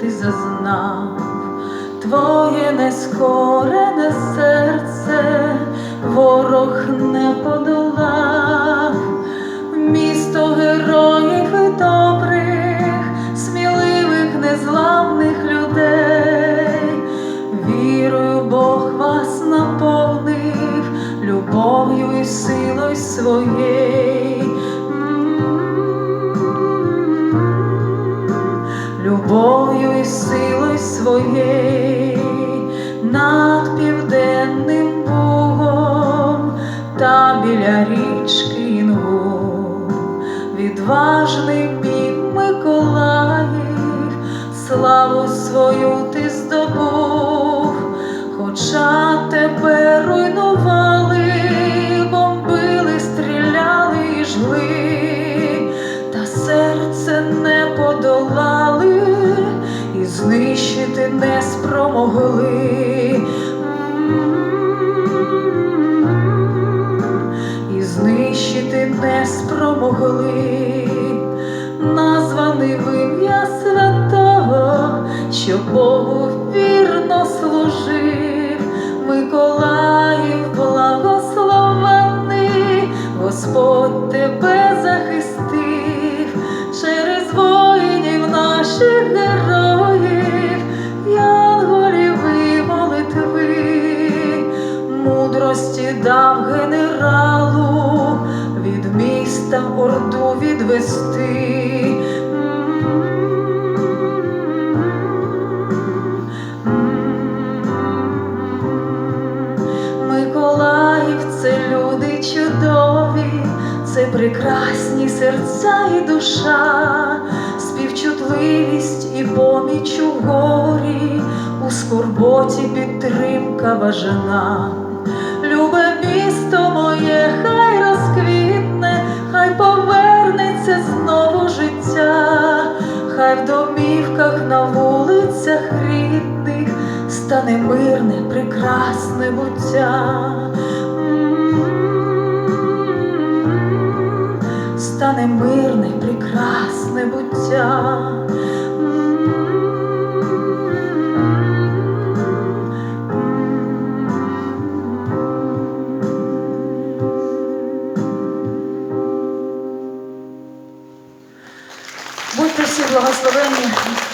ти зазнав, твоє нескорене серце ворог не подолав, місто героїв і добрих, сміливих, незламних людей, вірою Бог вас наповнив любов'ю і силою своєю. Силою своєю над південним Богом та біля річки Інгул, відважний мій Миколаїв, славу свою ти здобув, знищити не спромогли. І знищити не спромогли, названий в ім'я святого, що Богу вірно служив, Миколаїв благословений, Господь тебе захистив. Через воїнів наших дав генералу від міста орду відвести. Миколаїв це люди чудові, це прекрасні серця і душа, співчутливість і поміч у горі, у скорботі підтримка важена. мирне, прекрасне буття. Стане мирне, прекрасне буття, будьте всі благословенні.